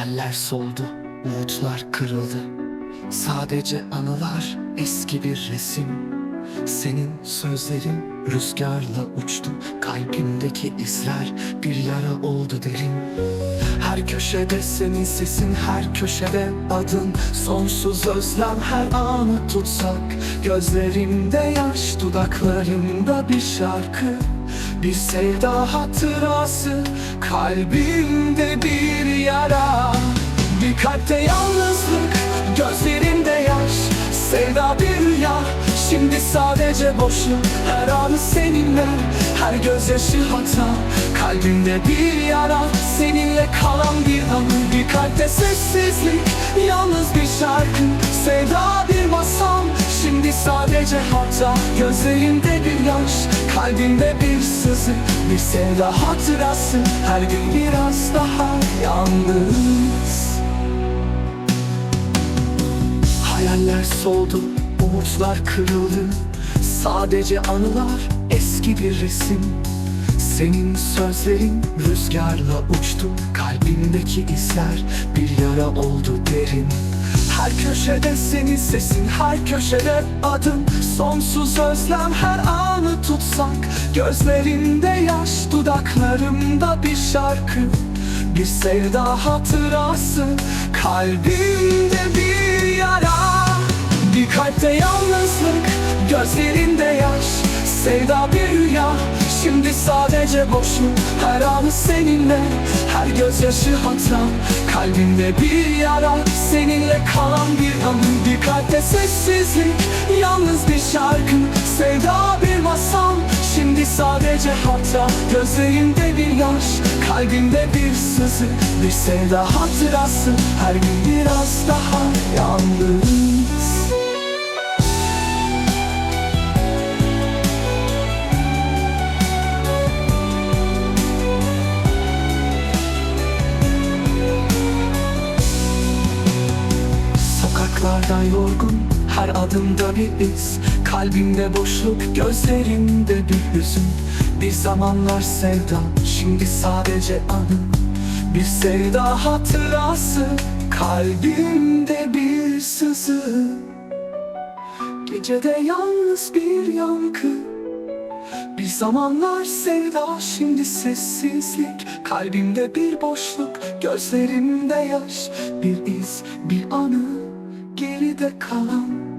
Hayaller soldu, umutlar kırıldı. Sadece anılar, eski bir resim. Senin sözlerin rüzgarla uçtu. Kalbimdeki izler bir yara oldu derin. Her köşede senin sesin, her köşede adın. Sonsuz özlem her anı tutsak. Gözlerimde yaş, dudaklarımda bir şarkı bir sevda hatırası Kalbimde bir yara. Bir kalpte yalnızlık Gözlerinde yaş. Sevda bir rüya Şimdi sadece boşluk. Her anı seninle Her gözyaşı hata. Kalbimde bir yara Seninle kalan bir anı. Bir kalpte sessizlik Yalnız bir şarkı. Sevda Şimdi sadece hata Gözlerimde bir yaş Kalbimde bir sızı Bir sevda hatırası. Her gün biraz daha yalnız. Hayaller soldu Umutlar kırıldı. Sadece anılar Eski bir resim. Senin sözlerin rüzgarla uçtu. Kalbimdeki izler bir yara oldu derin Her köşede senin sesin her köşede adın. Sonsuz özlem her anı tutsak Gözlerinde yaş dudaklarımda bir şarkı. Bir sevda hatırası Kalbimde bir yara. Bir kalpte yalnızlık Gözlerinde yaş. Sevda bir rüya Şimdi sadece boşluk. Her anı seninle Her gözyaşı hata Kalbimde bir yara Seninle kalan bir anı Bir kalpte sessizlik Yalnız bir şarkı. Sevda bir masal Şimdi sadece hata Gözlerimde bir yaş Kalbimde bir sızı. Bir sevda hatırası Her gün biraz daha yalnız Sokaklarda yorgun her adımda bir iz. Kalbimde boşluk gözlerimde bir hüzün. Bir zamanlar sevda şimdi sadece anı Bir sevda hatırası kalbimde bir sızı. Gecede yalnız bir yankı. Bir zamanlar sevda şimdi sessizlik. Kalbimde bir boşluk gözlerimde yaş. Bir iz bir anı geride kalan